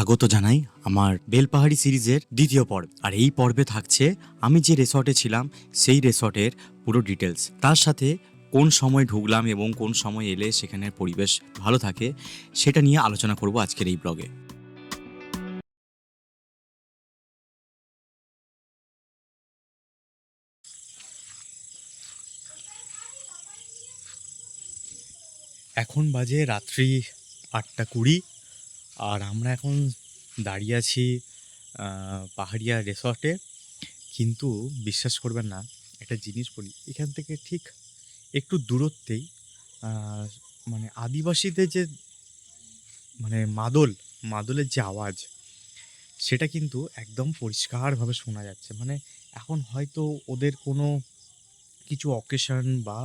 স্বাগত জানাই আমার বেলপাহাড়ি সিরিজের দ্বিতীয় পর্ব। আর এই পর্বে থাকছে আমি যে রেসর্টে ছিলাম, সেই রেসর্টের পুরো ডিটেলস তার সাথে কোন সময় ঢুকলাম এবং কোন সময় এলে সেখানের পরিবেশ ভালো থাকে, সেটা নিয়ে আলোচনা করব আজকের এই ব্লগে। এখন বাজে রাত্রি আটটা কুড়ি। আর আমরা এখন দাঁড়িয়ে আছি পাহাড়িয়া রিসর্টে কিন্তু বিশ্বাস করবেন না, একটা জিনিস বলি, এখান থেকে ঠিক একটু দূরত্বেই মানে আদিবাসীদের যে মানে মাদল, মাদলের যে আওয়াজ, সেটা কিন্তু একদম পরিষ্কারভাবে শোনা যাচ্ছে। মানে এখন হয়তো ওদের কোনো কিছু অকেশন বা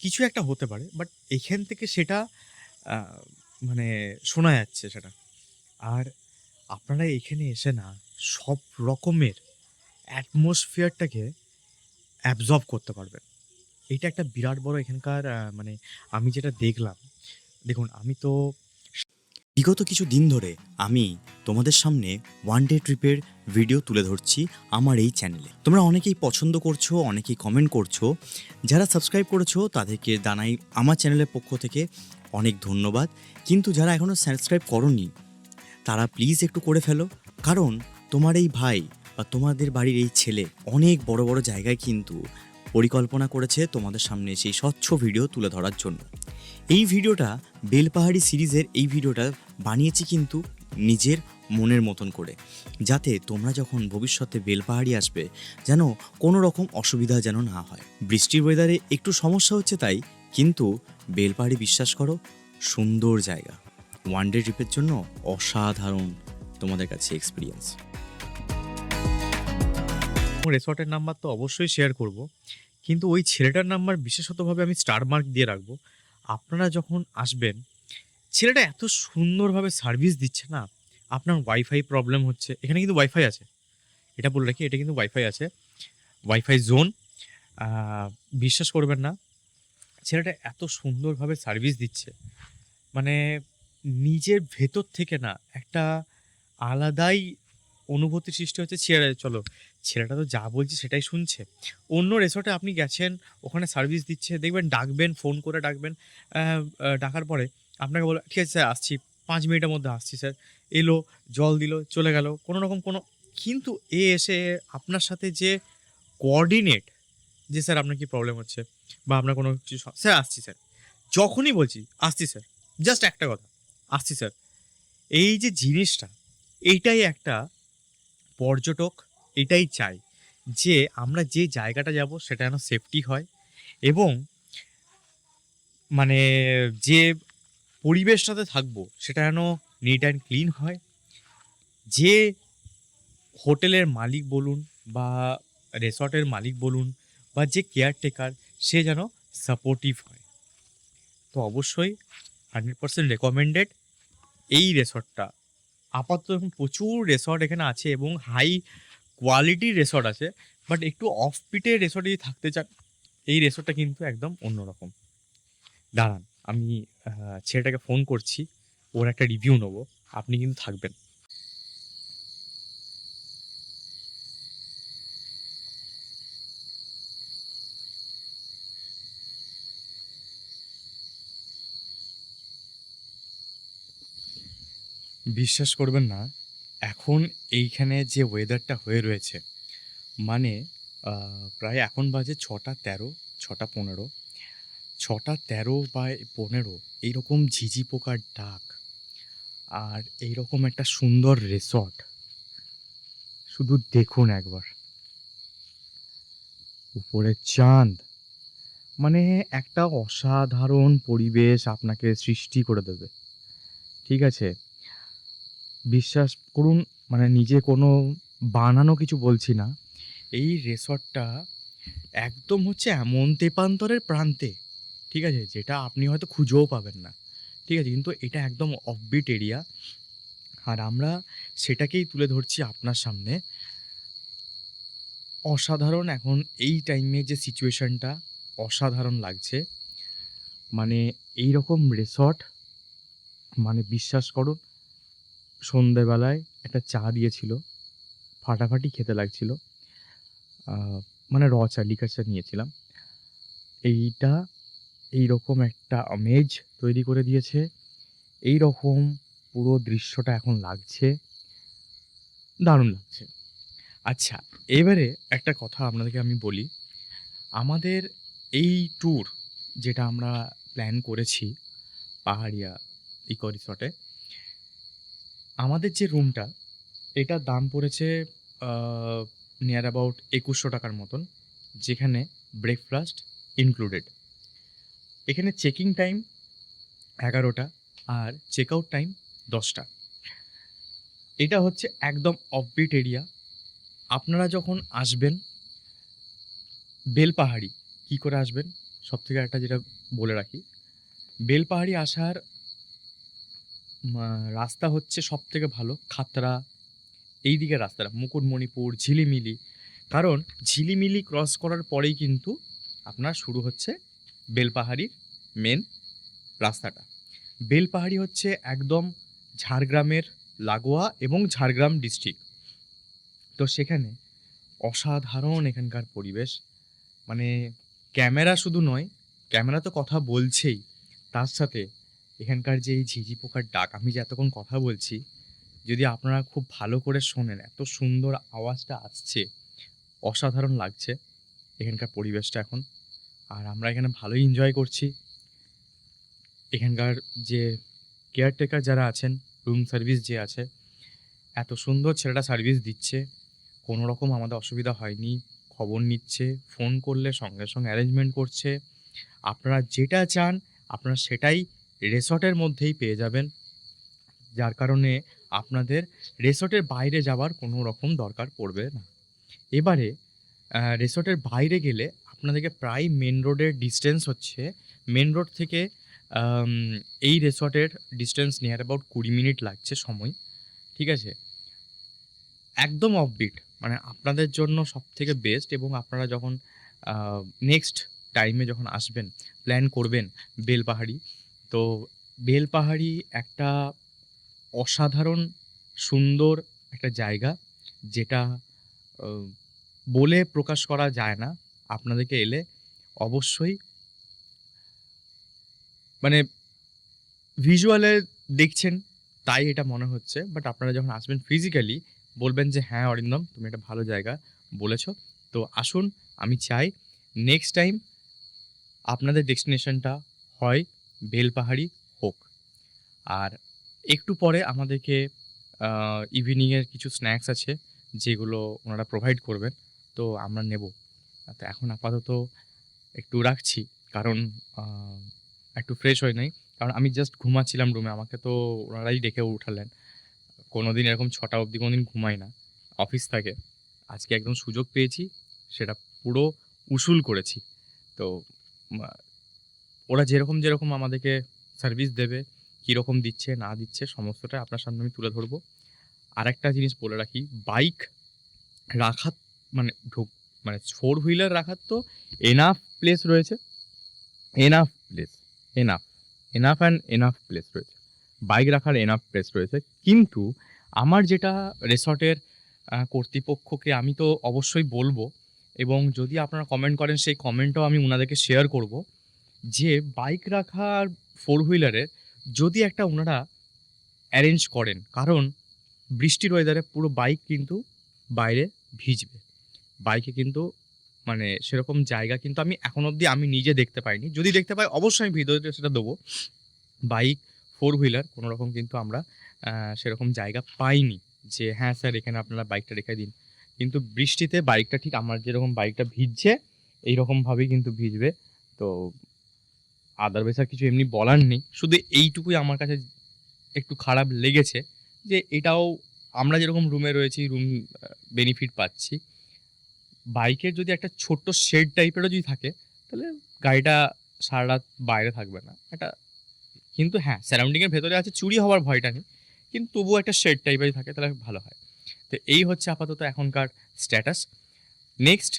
কিছু একটা হতে পারে বাট এখান থেকে সেটা মানে শোনা যাচ্ছে সেটা। আর আপনারা এখানে এসে না সব রকমের অ্যাটমসফিয়ারটাকে অ্যাবজর্ব করতে পারবেন। এটা একটা বিরাট বড় এখানকার মানে আমি যেটা দেখলাম, দেখুন আমি তো বিগত কিছু দিন ধরে আমি তোমাদের সামনে ওয়ান ডে ট্রিপের ভিডিও তুলে ধরছি আমার এই চ্যানেলে তোমরা অনেকেই পছন্দ করছ, অনেকেই কমেন্ট করছ। যারা সাবস্ক্রাইব করেছ তাদেরকে জানাই আমার চ্যানেলের পক্ষ থেকে অনেক ধন্যবাদ। কিন্তু যারা এখনও সাবস্ক্রাইব করনি, তারা প্লিজ একটু করে ফেলো। কারণ তোমার এই ভাই বা তোমাদের বাড়ির এই ছেলে অনেক বড় বড় জায়গায় কিন্তু পরিকল্পনা করেছে তোমাদের সামনে সেই স্বচ্ছ ভিডিও তুলে ধরার জন্য। এই ভিডিওটা বেলপাহাড়ি সিরিজের এই ভিডিওটা বানিয়েছি কিন্তু নিজের মনের মতন করে। যাতে তোমরা যখন ভবিষ্যতে বেলপাহাড়ি আসবে, যেন কোনো রকম অসুবিধা যেন না হয়। বৃষ্টির ওয়েদারে একটু সমস্যা হচ্ছে তাই কিন্তু বেলপাহাড়ি বিশ্বাস করো, সুন্দর জায়গা। ওয়ান ডে ট্রিপের জন্য অসাধারণ তোমাদের কাছে এক্সপিরিয়েন্স রেসর্টের নাম্বার তো অবশ্যই শেয়ার করব। কিন্তু ওই ছেলেটার নাম্বার বিশেষতভাবে আমি স্টার মার্ক দিয়ে রাখব। আপনারা যখন আসবেন, ছেলেটা এত সুন্দরভাবে সার্ভিস দিচ্ছে না, আপনার ওয়াইফাই প্রবলেম হচ্ছে। এখানে কিন্তু ওয়াইফাই আছে। এটা বলে রাখি, এটা কিন্তু ওয়াইফাই আছে। ওয়াইফাই জোন বিশ্বাস করবেন না। ছেলেটা এত সুন্দরভাবে সার্ভিস দিচ্ছে। মানে নিজের ভেতর থেকে না একটা আলাদাই অনুভূতি সৃষ্টি হচ্ছে। ছেলে চলো, ছেলেটা তো যা বলছে সেটাই শুনছে। অন্য রেসর্টে আপনি গেছেন, ওখানে সার্ভিস দিচ্ছে, দেখবেন ডাকবেন ফোন করে ডাকবেন ডাকার পরে আপনাকে বলো, ঠিক আছে স্যার আসছি, পাঁচ মিনিটের মধ্যে আসছি স্যার এলো, জল দিল, চলে গেল, কোনো রকম কোনো কিন্তু এ এসে আপনার সাথে যে কোঅর্ডিনেট যে স্যার আপনার কি প্রবলেম হচ্ছে? বা আপনার কোনো কিছু স্যার, আসছি স্যার। যখনই বলছি, আসছি স্যার। জাস্ট একটা কথা, আসছি স্যার। এই যে জিনিসটা, এইটাই একটা পর্যটক, এটাই চাই যে আমরা যে জায়গাটা যাব সেটা যেন সেফটি হয় এবং মানে যে পরিবেশটাতে থাকব সেটা যেন নিট অ্যান্ড ক্লিন হয়। যে হোটেলের মালিক বলুন বা রেসর্টের মালিক বলুন বা যে কেয়ারটেকার সে যেন সাপোর্টিভ হয়। তো অবশ্যই হান্ড্রেড পার্সেন্ট রেকমেন্ডেড এই রেসর্টটা আপাতত এখন প্রচুর রেসর্ট এখানে আছে এবং হাই কোয়ালিটির রেসর্ট আছে। বাট একটু অফ পিটের রেসর্টে যদি থাকতে চান, এই রেসর্টটা কিন্তু একদম অন্যরকম। দাঁড়ান, আমি ছেলেটাকে ফোন করছি, ওর একটা রিভিউ নেব। আপনি কিন্তু থাকবেন। বিশ্বাস করবেন না, এখন এইখানে যে ওয়েদারটা হয়ে রয়েছে মানে প্রায় এখন বাজে ছটা তেরো, ছটা পনেরো, ছটা তেরো বা পনেরো, এইরকম ঝিঝি পোকার ডাক আর এইরকম একটা সুন্দর রিসর্ট শুধু দেখুন একবার। উপরে চাঁদ মানে একটা অসাধারণ পরিবেশ আপনাকে সৃষ্টি করে দেবে, ঠিক আছে? বিশ্বাস করুন মানে নিজে কোনো বানানো কিছু বলছি না, এই রেসর্টটা একদম হচ্ছে এমন তেপান্তরের প্রান্তে, ঠিক আছে, যেটা আপনি হয়তো খুঁজেও পাবেন না, ঠিক আছে, কিন্তু এটা একদম অফবিট এরিয়া আর আমরা সেটাকেই তুলে ধরছি আপনার সামনে। অসাধারণ এখন এই টাইমে যে সিচুয়েশনটা অসাধারণ লাগছে। মানে এই রকম রিসর্ট মানে বিশ্বাস করুন সন্ধেবেলায় একটা চা দিয়েছিল। ফাটাফাটি খেতে লাগছিল। মানে র চা লিকার চা নিয়েছিলাম। এইটা এই রকম একটা আমেজ তৈরি করে দিয়েছে। এই রকম পুরো দৃশ্যটা এখন লাগছে। দারুণ লাগছে। আচ্ছা এবারে একটা কথা আপনাদেরকে আমি বলি। আমাদের এই ট্যুর যেটা আমরা প্ল্যান করেছি পাহাড়িয়া ইকো রিসর্টে আমাদের যে রুমটা এটার দাম পড়েছে নিয়ার অ্যাবাউট একুশশো টাকার মতন, যেখানে ব্রেকফাস্ট ইনক্লুডেড এখানে চেকিং টাইম এগারোটা আর চেক আউট টাইম দশটা। এটা হচ্ছে একদম অফবিট এরিয়া আপনারা যখন আসবেন, বেলপাহাড়ি, কি করে আসবেন? সব থেকে একটা যেটা বলে রাখি, বেলপাহাড়ি আসার রাস্তা হচ্ছে সব থেকে ভালো খাতরা এই দিকের রাস্তাটা, মুকুটমণিপুর, ঝিলিমিলি। কারণ ঝিলিমিলি ক্রস করার পরেই কিন্তু আপনার শুরু হচ্ছে বেলপাহাড়ির মেন রাস্তাটা। বেলপাহাড়ি হচ্ছে একদম ঝাড়গ্রামের লাগোয়া এবং ঝাড়গ্রাম ডিস্ট্রিক্ট তো সেখানে অসাধারণ এখানকার পরিবেশ। মানে ক্যামেরা শুধু নয়, ক্যামেরা তো কথা বলছেই, তার সাথে এখানকার যে এই ঝিঝি পোকার ডাক, আমি যে এতক্ষণ কথা বলছি, যদি আপনারা খুব ভালো করে শোনেন, এত সুন্দর আওয়াজটা আসছে, অসাধারণ লাগছে এখানকার পরিবেশটা এখন। আর আমরা এখানে ভালোই এনজয় করছি। এখানকার যে কেয়ারটেকার যারা আছেন রুম সার্ভিস যে আছে, এত সুন্দর ছেলেটা সার্ভিস দিচ্ছে। কোনো রকম আমাদের অসুবিধা হয়নি, খবর নিচ্ছে ফোন করলে সঙ্গে সঙ্গে অ্যারেঞ্জমেন্ট করছে। আপনারা যেটা চান, আপনারা সেটাই রেসর্টের মধ্যেই পেয়ে যাবেন। যার কারণে আপনাদের রেসর্টের বাইরে যাওয়ার কোনো রকম দরকার পড়বে না। এবারে রেসর্টের বাইরে গেলে আপনাদেরকে প্রায় মেন রোডের ডিস্টেন্স হচ্ছে মেন রোড থেকে এই রেসর্টের ডিস্টেন্স নিয়ার অ্যাবাউট কুড়ি মিনিট লাগছে সময়, ঠিক আছে? একদম অফবিট মানে আপনাদের জন্য সব থেকে বেস্ট এবং আপনারা যখন নেক্সট টাইমে যখন আসবেন, প্ল্যান করবেন বেলপাহাড়ি তো বেলপাহাড়ি একটা অসাধারণ, সুন্দর একটা জায়গা যেটা বলে প্রকাশ করা যায় না। আপনাদেরকে এলে অবশ্যই মানে ভিজুয়ালে দেখছেন, তাই এটা মনে হচ্ছে। বাট আপনারা যখন আসবেন ফিজিক্যালি বলবেন যে হ্যাঁ অরিন্দম, তুমি একটা ভালো জায়গা বলেছ। তো আসুন, আমি চাই, নেক্সট টাইম আপনাদের ডেস্টিনেশনটা হয় বেলপাহাড়ি হোক। আর একটু পরে আমাদেরকে ইভিনিংয়ের কিছু স্ন্যাক্স আছে, যেগুলো ওনারা প্রোভাইড করবেন। তো আমরা নেব। তো এখন আপাতত একটু রাখছি, কারণ একটু ফ্রেশ হয়ে নাই। কারণ আমি জাস্ট ঘুমাচ্ছিলাম রুমে আমাকে তো ওনারাই ডেকে উঠালেন। কোনোদিন এরকম ছটা অবধি কোনোদিন ঘুমাই না অফিস থাকে। আজকে একদম সুযোগ পেয়েছি, সেটা পুরো উসুল করেছি। তো ওরা যেরকম যেরকম আমাদেরকে সার্ভিস দেবে, কীরকম দিচ্ছে, না দিচ্ছে, সমস্তটা আপনার সামনে আমি তুলে ধরবো। আর একটা জিনিস বলে রাখি বাইক রাখার মানে ঢুক মানে ফোর হুইলার রাখার তো এনাফ প্লেস রয়েছে। Enough place enough enough and enough place রয়েছে। বাইক রাখার এনাফ প্লেস রয়েছে। কিন্তু আমার যেটা রিসর্টের কর্তৃপক্ষকে আমি তো অবশ্যই বলব এবং যদি আপনারা কমেন্ট করেন, সেই কমেন্টও আমি ওনাদেরকে শেয়ার করব। যে বাইক রাখার ফোর হুইলারের যদি একটা ওনারা অ্যারেঞ্জ করেন, কারণ বৃষ্টির ওয়েদারে পুরো বাইক কিন্তু বাইরে ভিজবে। বাইকে কিন্তু মানে সেরকম জায়গা কিন্তু আমি এখন অবধি আমি নিজে দেখতে পাইনি। যদি দেখতে পাই, অবশ্যই আমি ভিডিওতে সেটা দেবো। বাইক ফোর হুইলার কোনো রকম কিন্তু আমরা সেরকম জায়গা পাইনি যে হ্যাঁ স্যার এখানে আপনারা বাইকটা রেখে দিন। কিন্তু বৃষ্টিতে বাইকটা ঠিক আমার যেরকম বাইকটা ভিজছে এইরকমভাবেই কিন্তু ভিজবে। তো আদারওয়াইজ আর কিছু এমনি বলার নেই। শুধু এইটুকুই আমার কাছে একটু খারাপ লেগেছে যে এটাও আমরা যেরকম রুমে রয়েছি রুম বেনিফিট পাচ্ছি। বাইকের যদি একটা ছোট্ট শেড টাইপেরও যদি থাকে, তাহলে গাড়িটা সারা রাত বাইরে থাকবে না। এটা কিন্তু হ্যাঁ সারাউন্ডিংয়ের ভেতরে আছে, চুরি হওয়ার ভয়টা নেই, কিন্তু তবুও একটা শেড টাইপের থাকে, তাহলে ভালো হয়। তো এই হচ্ছে আপাতত এখনকার স্ট্যাটাস নেক্সট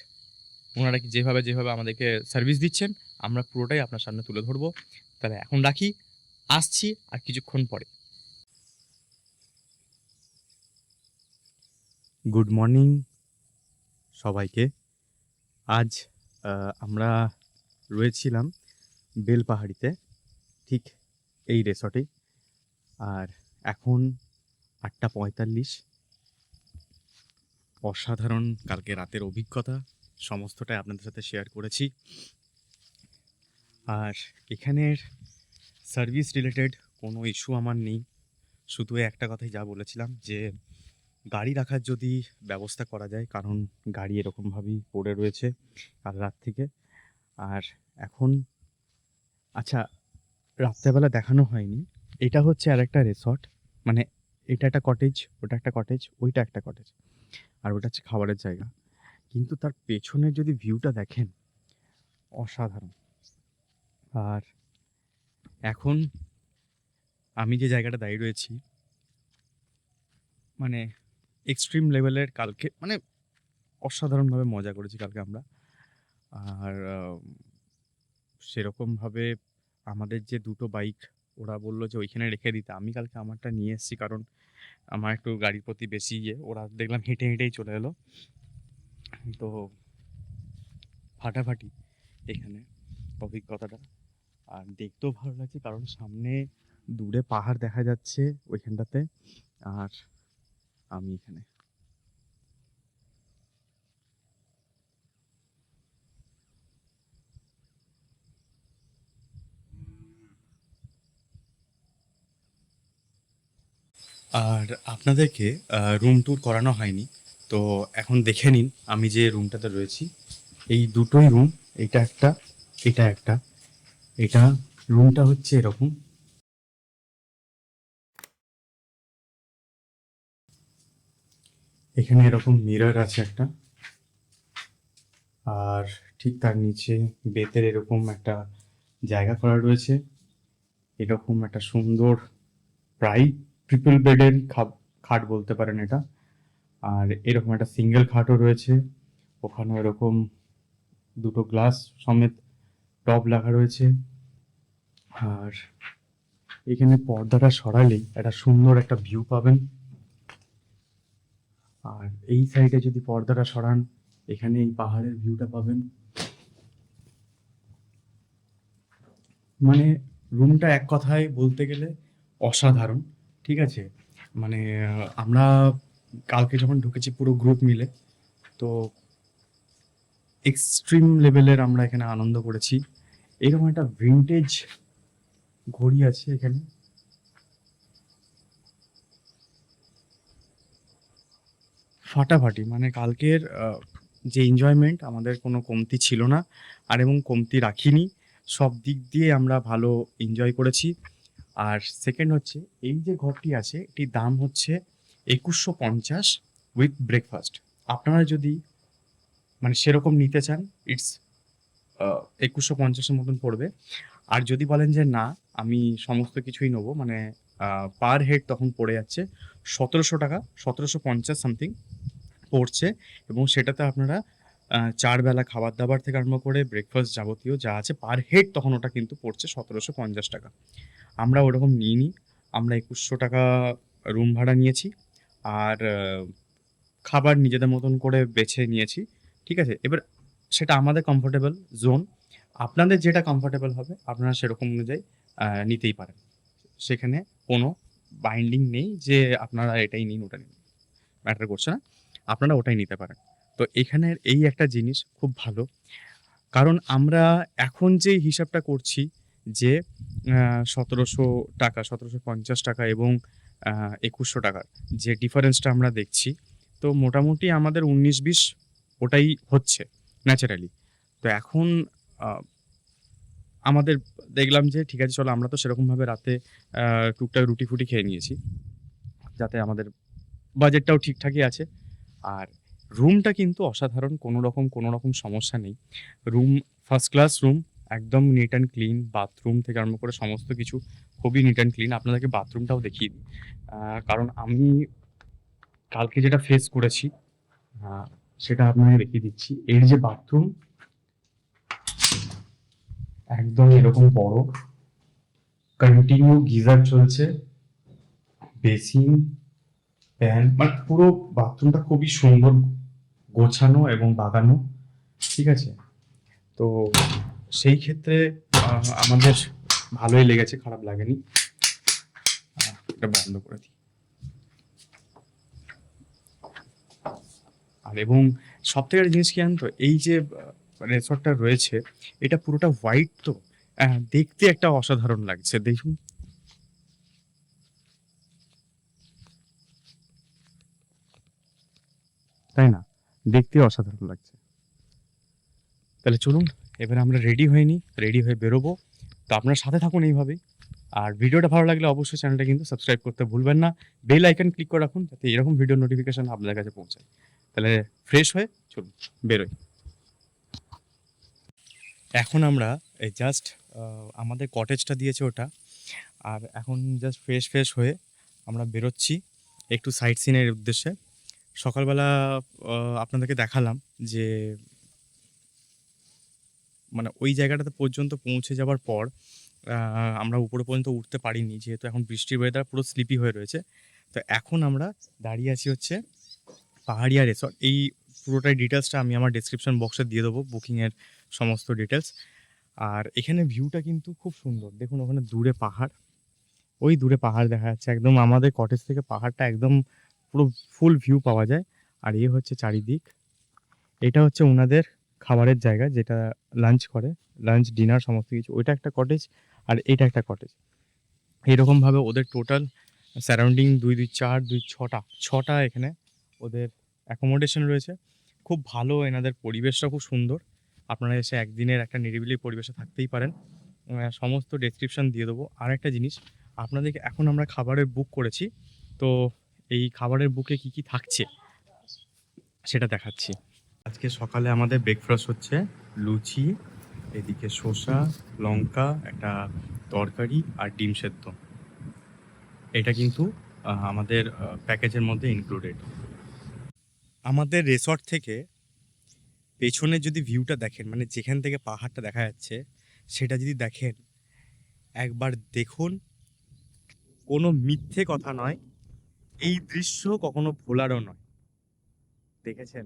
ওনারা কি যেভাবে যেভাবে আমাদেরকে সার্ভিস দিচ্ছেন আমরা পুরোটাই আপনার সামনে তুলে ধরবো। তাহলে এখন রাখি, আসছি আর কিছুক্ষণ পরে। গুড মর্নিং সবাইকে। আজ আমরা রয়েছিলাম বেলপাহাড়িতে ঠিক এই রেসর্টে আর এখন আটটা পঁয়তাল্লিশ। অসাধারণ কালকে রাতের অভিজ্ঞতা, সমস্তটাই আপনাদের সাথে শেয়ার করেছি। আর এখানের সার্ভিস রিলেটেড কোনো ইস্যু আমার নেই। শুধু একটা কথাই যা বলেছিলাম যে, গাড়ি রাখার যদি ব্যবস্থা করা যায়, কারণ গাড়ি এরকমভাবেই পড়ে রয়েছে কাল রাত থেকে। আর এখন আচ্ছা রাত্রেবেলা দেখানো হয়নি। এটা হচ্ছে আর একটা রিসর্ট মানে এটা একটা কটেজ ওটা একটা কটেজ ওইটা একটা কটেজ আর ওটা হচ্ছে খাবারের জায়গা। কিন্তু তার পেছনের যদি ভিউটা দেখেন, অসাধারণ। আর এখন আমি যে জায়গাটা দাঁড়িয়ে রয়েছি মানে এক্সট্রিম লেভেলের কালকে মানে অসাধারণভাবে মজা করেছি কালকে আমরা। আর সেরকমভাবে আমাদের যে দুটো বাইক ওরা বলল যে ওইখানে রেখে দিতে। আমি কালকে আমারটা নিয়ে এসেছি কারণ আমার একটু গাড়ির প্রতি বেশি ইয়ে। ওরা দেখলাম হেঁটে হেঁটেই চলে এলো। তো ফাটাফাটি এখানে অভিজ্ঞতাটা। আর দেখতেও ভালো লাগছে, কারণ সামনে দূরে পাহাড় দেখা যাচ্ছে ওইখানটাতে, আর আমি এখানে। আর আপনাদেরকে রুম ট্যুর করানো হয়নি, তো এখন দেখে নিন আমি যে রুমটাতে রয়েছি। এই দুটোই রুম এটা একটা এটা একটা। এটা রুমটা হচ্ছে এরকম। এখানে এরকম মিরর আছে একটা। আর ঠিক তার নিচে বেতের এরকম একটা জায়গা করা রয়েছে। এরকম একটা সুন্দর প্রায় ট্রিপল বেডের খাট বলতে পারেন এটা। আর এরকম একটা সিঙ্গেল খাটও রয়েছে। ওখানে এরকম দুটো গ্লাস সমেত টপ লাগা রয়েছে। আর এখানে পর্দাটা সরালেই একটা সুন্দর একটা ভিউ পাবেন। আর এই সাইডে যদি পর্দাটা সরান, এখানে এই পাহাড়ের ভিউটা পাবেন। মানে রুমটা এক কথায় বলতে গেলে অসাধারণ, ঠিক আছে? মানে আমরা কালকে যখন ঢুকেছি পুরো গ্রুপ মিলে, তো এক্সট্রিম লেভেলের আমরা এখানে আনন্দ করেছি। এরকম একটা ভিন্টেজ ঘড়ি আছে এখানে। ফাটাফাটি মানে কালকের যে এনজয়মেন্ট আমাদের কোনো কমতি ছিল না, আর এবং কমতি রাখিনি। সব দিক দিয়ে আমরা ভালো এনজয় করেছি। আর সেকেন্ড হচ্ছে, এই যে ঘরটি আছে, এটির দাম হচ্ছে একুশশো পঞ্চাশ উইথ ব্রেকফাস্ট আপনারা যদি মানে সেরকম নিতে চান ইটস একুশশো পঞ্চাশের মতন পড়বে। আর যদি বলেন যে না, আমি সমস্ত কিছুই নেব মানে পার হেড তখন পড়ে যাচ্ছে সতেরোশো টাকা, সতেরোশো পঞ্চাশ সামথিং পড়ছে। এবং সেটাতে আপনারা চার বেলা খাবার দাবার থেকে আরম্ভ করে ব্রেকফাস্ট যাবতীয় যা আছে পার হেড তখন ওটা কিন্তু পড়ছে সতেরোশো পঞ্চাশ টাকা। আমরা ওরকম নিই নিইনি, আমরা একুশশো টাকা রুম ভাড়া নিয়েছি। আর খাবার নিজেদের মতন করে বেছে নিয়েছি, ঠিক আছে? এবার সেটা আমাদের কমফোর্টেবল জোন আপনাদের যেটা কমফোর্টেবল হবে, আপনারা সেরকম অনুযায়ী নিতেই পারেন। সেখানে কোনো বাইন্ডিং নেই যে আপনারা এটাই নিন, ওটা নিন। ম্যাটার করছে না। আপনারা ওটাই নিতে পারেন। তো এখানের এই একটা জিনিস খুব ভালো। কারণ আমরা এখন যে হিসাবটা করছি যে সতেরোশো টাকা, সতেরোশো পঞ্চাশ টাকা এবং একুশশো টাকার যে ডিফারেন্সটা আমরা দেখছি, তো মোটামুটি আমাদের উনিশ, বিশ ওটাই হচ্ছে। ন্যাচারালি। তো এখন আমাদের দেখলাম যে, ঠিক আছে, চলো আমরা তো সেরকমভাবে রাতে টুকটাক রুটি ফুটি খেয়ে নিয়েছি। যাতে আমাদের বাজেটটাও ঠিকঠাকই আছে। আর রুমটা কিন্তু অসাধারণ কোনো রকম কোনো রকম সমস্যা নেই। রুম ফার্স্ট ক্লাস রুম একদম নিট অ্যান্ড ক্লিন বাথরুম থেকে আরম্ভ করে সমস্ত কিছু খুবই নিট অ্যান্ড ক্লিন আপনাদেরকে বাথরুমটাও দেখিয়ে দিই। কারণ আমি কালকে যেটা ফেস করেছি সেটা আপনাকে দেখিয়ে দিচ্ছি। এর যে বাথরুম একদম এরকম বড়। কন্টিনিউ গিজার চলছে বেসিন ফ্যান মানে পুরো বাথরুমটা খুবই সুন্দর গোছানো এবং বাগানো, ঠিক আছে? তো সেই ক্ষেত্রে আমাদের ভালোই লেগেছে, খারাপ লাগেনি। এটা বন্ধ করে দিই। আর এবং সব থেকে জিনিস কি জানো তো, এই যে রেসর্টটা রয়েছে, এটা পুরোটা হোয়াইট তো দেখতে একটা অসাধারণ লাগছে, দেখুন। তাই না? দেখতে অসাধারণ লাগছে। তাহলে চলুন, এবারে আমরা রেডি হয়নি রেডি হয়ে বেরোবো। তো আপনার সাথে থাকুন এইভাবেই। আর ভিডিওটা ভালো লাগলে অবশ্যই চ্যানেলটা কিন্তু সাবস্ক্রাইব করতে ভুলবেন না। বেল আইকন ক্লিক করে রাখুন যাতে এরকম ভিডিও নোটিফিকেশন আপনাদের কাছে পৌঁছায়। তাহলে ফ্রেশ হয়ে চলুন, বেরোই। এখন আমরা এই জাস্ট আমাদের কটেজটা দিয়েছে ওটা। আর এখন জাস্ট ফ্রেশ ফ্রেশ হয়ে আমরা বেরোচ্ছি একটু সাইট সিনের উদ্দেশ্যে। সকালবেলা আপনাদেরকে দেখালাম যে মানে ওই জায়গাটাতে পর্যন্ত পৌঁছে যাওয়ার পর আমরা উপরে পর্যন্ত উঠতে পারিনি, যেহেতু এখন বৃষ্টির ওয়েদার পুরো স্লিপি হয়ে রয়েছে। তো এখন আমরা দাঁড়িয়ে আছি হচ্ছে পাহাড়িয়া রিসর্ট এই পুরোটাই ডিটেলসটা আমি আমার ডিসক্রিপশন বক্সে দিয়ে দেবো বুকিংয়ের সমস্ত ডিটেলস আর এখানে ভিউটা কিন্তু খুব সুন্দর। দেখুন, ওখানে দূরে পাহাড়। ওই দূরে পাহাড় দেখা যাচ্ছে। একদম আমাদের কটেজ থেকে পাহাড়টা একদম পুরো ফুল ভিউ পাওয়া যায়। আর এ হচ্ছে চারিদিক। এটা হচ্ছে ওনাদের খাবারের জায়গা, যেটা লাঞ্চ করে লাঞ্চ ডিনার সমস্ত কিছু। ওইটা একটা কটেজ আর এটা একটা কটেজ এইরকমভাবে ওদের টোটাল সারাউন্ডিং দুই দুই, চার, দুই, ছটা ছটা এখানে ওদের অ্যাকোমোডেশন রয়েছে। খুব ভালো এনাদের পরিবেশটা খুব সুন্দর। আপনারা এসে একদিনের একটা নিরিবিলি পরিবেশে থাকতেই পারেন। সমস্ত ডেসক্রিপশন দিয়ে দেবো। আর একটা জিনিস, আপনাদেরকে এখন আমরা খাবারের বুক করেছি। তো এই খাবারের বুকে কি কি থাকছে সেটা দেখাচ্ছি। আজকে সকালে আমাদের ব্রেকফাস্ট হচ্ছে লুচি এদিকে শসা, লঙ্কা, একটা তরকারি আর ডিম সেদ্ধ। এটা কিন্তু আমাদের প্যাকেজের মধ্যে ইনক্লুডেড আমাদের রিসর্ট থেকে পেছনে যদি ভিউটা দেখেন মানে যেখান থেকে পাহাড়টা দেখা যাচ্ছে, সেটা যদি দেখেন, একবার দেখুন, কোনো মিথ্যে কথা নয়, এই দৃশ্য কখনো ভোলারও নয়। দেখেছেন?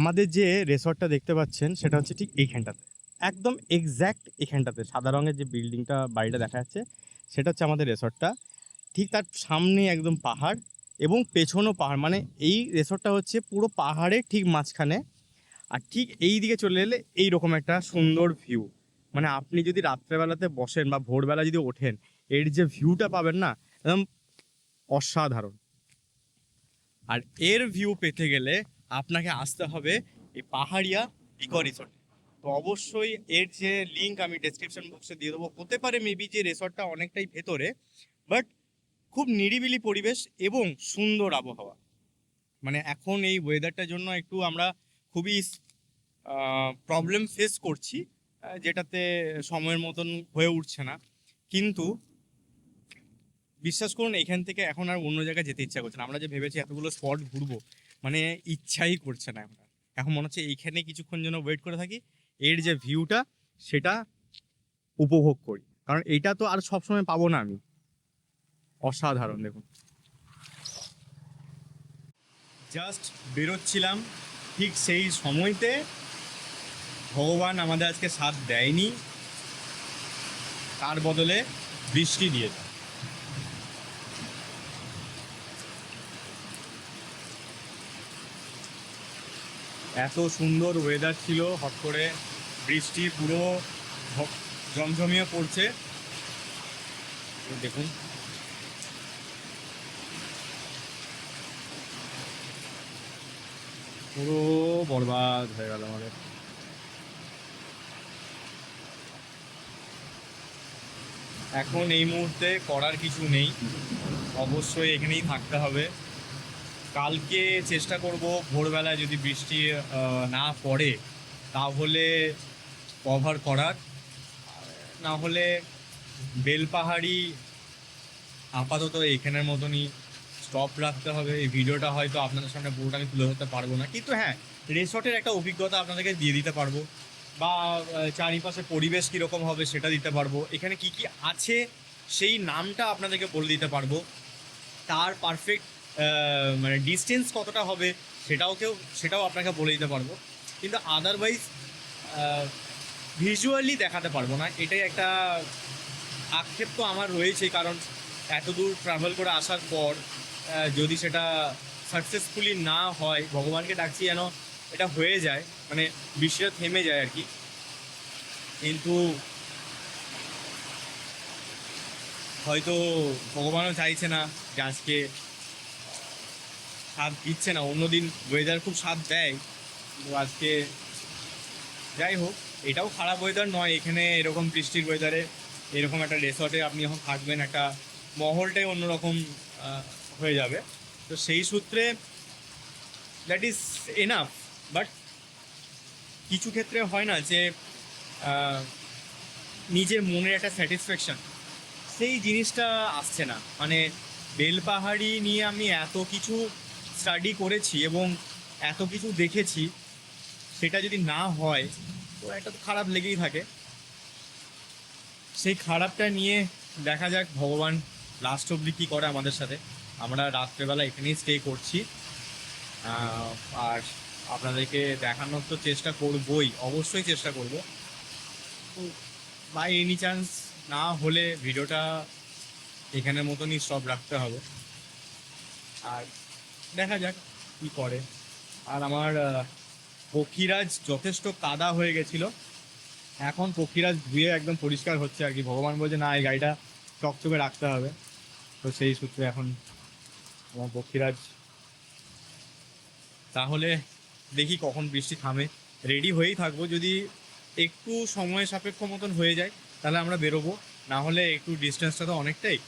আমাদের যে রেসর্টটা দেখতে পাচ্ছেন, সেটা হচ্ছে ঠিক এইখানটাতে। একদম এক্স্যাক্ট এখানটাতে সাদা রঙের যে বিল্ডিংটা বাড়িটা দেখা যাচ্ছে, সেটা হচ্ছে আমাদের রেসর্টটা। ঠিক তার সামনে একদম পাহাড় এবং পেছনও পাহাড়। মানে এই রেসর্টটা হচ্ছে পুরো পাহাড়ের ঠিক মাঝখানে। আর ঠিক এই দিকে চলে এলে এই রকম একটা সুন্দর ভিউ মানে আপনি যদি রাত্রেবেলাতে বসেন বা ভোরবেলা যদি ওঠেন, এর যে ভিউটা পাবেন না, একদম অসাধারণ। আর এর ভিউ পেতে গেলে আপনাকে আসতে হবে এই পাহাড়িয়া ইকো রিসর্ট তো অবশ্যই এর যে লিঙ্ক আমি ডেসক্রিপশন বক্সে দিয়ে দেবো, হতে পারে মেবি যে রিসর্টটা অনেকটাই ভেতরে বাট খুব নিরিবিলি পরিবেশ এবং সুন্দর আবহাওয়া। মানে এখন এই ওয়েদারটার জন্য একটু আমরা খুবই প্রবলেম ফেস করছি যেটাতে সময়ের মতন হয়ে উঠছে না। কিন্তু বিশ্বাস করুন, এখান থেকে এখন আর অন্য জায়গায় যেতে ইচ্ছা করছে না। আমরা যে ভেবেছি এতগুলো স্পট ঘুরবো মানে ইচ্ছাই করছে না আমরা। এখন মনে হচ্ছে এইখানে কিছুক্ষণ জন্য ওয়েট করে থাকি, এর যে ভিউটা সেটা উপভোগ করি। কারণ এইটা তো আর সবসময় পাবো না আমি। অসাধারণ, দেখুন। জাস্ট বেরোচ্ছিলাম ঠিক সেই সময়তে। ভগবান আমাদের আজকে সাথ দেয়নি। তার বদলে বৃষ্টি দিয়েছে এত সুন্দর ওয়েদার ছিল, হট করে বৃষ্টি পুরো জমঝমিয়ে পড়ছে। দেখুন। পুরো বরবাদ হয়ে গেল আমাদের। এখন এই মুহূর্তে করার কিছু নেই। অবশ্যই এখানেই থাকতে হবে। কালকে চেষ্টা করব ভোরবেলায় যদি বৃষ্টি না পড়ে, তাহলে কভার করার। না হলে বেলপাহাড়ি আপাতত এখানের মতনই স্টপ রাখতে হবে। এই ভিডিওটা হয়তো আপনাদের সামনে পুরোটা আমি তুলে ধরতে পারব না। কিন্তু হ্যাঁ রিসর্টের একটা অভিজ্ঞতা আপনাদেরকে দিয়ে দিতে পারব। বা চারিপাশে পরিবেশ কীরকম হবে সেটা দিতে পারব। এখানে কি কি আছে সেই নামটা আপনাদেরকে বলে দিতে পারব। তার পারফেক্ট মানে ডিস্টেন্স কতটা হবে সেটাও কেউ সেটাও আপনাকে বলে দিতে পারব। কিন্তু আদারওয়াইজ ভিজুয়ালি দেখাতে পারব না। এটাই একটা আক্ষেপ তো আমার রয়েছে, কারণ এত দূর ট্রাভেল করে আসার পর যদি সেটা সাকসেসফুলি না হয়, ভগবানকে ডাকছি যেন এটা হয়ে যায় মানে বৃষ্টিটা থেমে যায় আর কি। কিন্তু হয়তো ভগবানও চাইছে না যে আজকে স্বাদ দিচ্ছে না, অন্যদিন ওয়েদার খুব স্বাদ দেয়। তো আজকে যাই হোক, এটাও খারাপ ওয়েদার নয়, এখানে এরকম বৃষ্টির ওয়েদারে এরকম একটা রিসর্টে আপনি যখন থাকবেন, একটা মহলটাই অন্যরকম হয়ে যাবে। তো সেই সূত্রে দ্যাট ইজ এনাফ বাট কিছু ক্ষেত্রে হয় না যে নিজের মনের একটা স্যাটিসফ্যাকশন সেই জিনিসটা আসছে না। মানে বেলপাহাড়ি নিয়ে আমি এত কিছু স্টাডি করেছি এবং এত কিছু দেখেছি, সেটা যদি না হয়, তো একটা তো খারাপ লেগেই থাকে। সেই খারাপটা নিয়ে দেখা যাক ভগবান লাস্ট অবধি কী করে আমাদের সাথে। আমরা রাত্রেবেলা এখানেই স্টে করছি। আর আপনাদেরকে দেখানোর তো চেষ্টা করবই, অবশ্যই চেষ্টা করব। বাই এনি চান্স না হলে ভিডিওটা এখানের মতনই স্টপ রাখতে হবে। আর দেখা যাক কি করে। আর আমার পক্ষীরাজ যথেষ্ট কাদা হয়ে গেছিল। এখন পক্ষীরাজ ধুয়ে একদম পরিষ্কার হচ্ছে আর কি। ভগবান বলছে, না, এই গাড়িটা চকচকে রাখতে হবে। তো সেই সূত্রে এখন আমার পক্ষীরাজ তাহলে দেখি কখন বৃষ্টি থামে। রেডি হয়েই থাকব। যদি একটু সময় সাপেক্ষ মতন হয়ে যায়, তাহলে আমরা বেরোবো। না হলে একটু ডিস্টেন্সটা তো অনেকটাই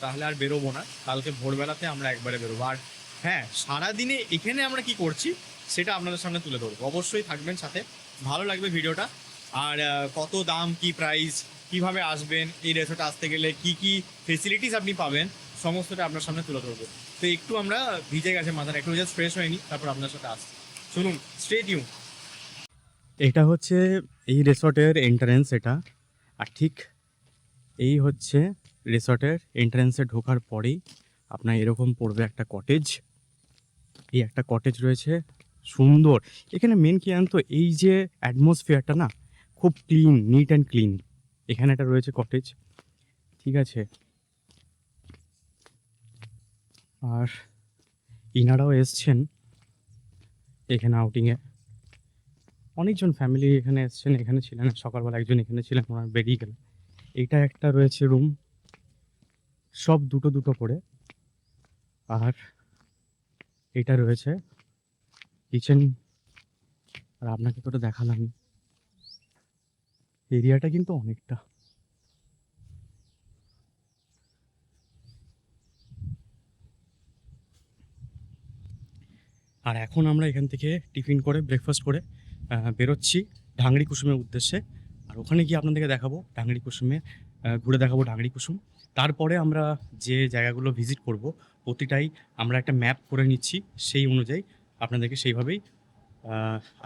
তাহলে আর বেরোবো না। কালকে ভোরবেলাতে আমরা একবারে বেরোবো। আর হ্যাঁ সারাদিনে এখানে আমরা কি করছি সেটা আপনাদের সামনে তুলে ধরবো। অবশ্যই থাকবেন সাথে। ভালো লাগবে ভিডিওটা। আর কত দাম, কি প্রাইস কীভাবে আসবেন, এই রেসর্টে আসতে গেলে কি কি ফেসিলিটিস আপনি পাবেন, সমস্তটা আপনার সামনে তুলে ধরবো। তো একটু আমরা ভিজে গেছে মাথাটা, একটু জাস্ট ফ্রেশ হয়নি, তারপর আপনার সাথে আসছি। শুনুন স্টেট ইউ এটা হচ্ছে এই রেসর্টের এন্ট্রান্স এটা। আর ঠিক এই হচ্ছে রিসর্টের এন্ট্রান্সে ঢোকার পরেই আপনার এরকম পড়বে একটা কটেজ এই একটা কটেজ রয়েছে, সুন্দর। এখানে মেন কি জানেন তো এই যে অ্যাটমসফিয়ারটা না, খুব ক্লিন নিট অ্যান্ড ক্লিন এখানে একটা রয়েছে কটেজ ঠিক আছে? আর ইনারাও এসছেন এখানে আউটিংয়ে অনেকজন ফ্যামিলি এখানে এসছেন, এখানে ছিলেন, সকালবেলা একজন এখানে ছিলেন, ওনার বেরিয়ে গেলেন। এটা একটা রয়েছে রুম সব দুটো দুটো করে। আর এটা রয়েছে কিচেন আর আপনাকে তো দেখালাম এরিয়াটা কিন্তু অনেকটা। আর এখন আমরা এখান থেকে টিফিন করে ব্রেকফাস্ট করে বেরোচ্ছি ঢাংরি কুসুমের উদ্দেশ্যে। আর ওখানে গিয়ে আপনাদেরকে দেখাবো ঢাংরি কুসুমে ঘুরে দেখাবো ঢাংরি কুসুম। তারপরে আমরা যে জায়গাগুলো ভিজিট করব, প্রতিটাই আমরা একটা ম্যাপ করে নিচ্ছি। সেই অনুযায়ী আপনাদেরকে সেইভাবেই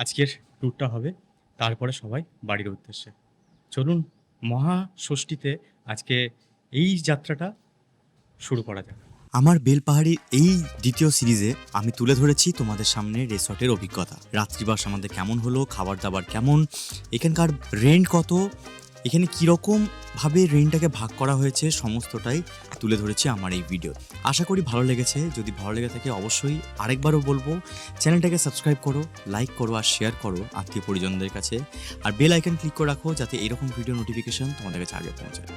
আজকের ট্যুরটা হবে। তারপরে সবাই বাড়ির উদ্দেশ্যে। চলুন মহা ষষ্ঠীতে আজকে এই যাত্রাটা শুরু করা যাক। আমার বেলপাহাড়ির এই দ্বিতীয় সিরিজে আমি তুলে ধরেছি তোমাদের সামনে রিসর্টের অভিজ্ঞতা। রাত্রিবাস আমাদের কেমন হলো খাবার দাবার কেমন, এখানকার রেন্ট কত এখানে কীরকমভাবে ভাবে রেন্টটাকে ভাগ করা হয়েছে সমস্তটাই তুলে ধরেছি আমার এই ভিডিও আশা করি ভালো লেগেছে। যদি ভালো লেগে থাকে অবশ্যই আরেকবারও বলব, চ্যানেলটাকে সাবস্ক্রাইব করো লাইক করো আর শেয়ার করো আত্মীয় পরিজনদের কাছে। আর বেল আইকন ক্লিক করে রাখো যাতে এরকম ভিডিও নোটিফিকেশন তোমাদের কাছে আগে পৌঁছায়।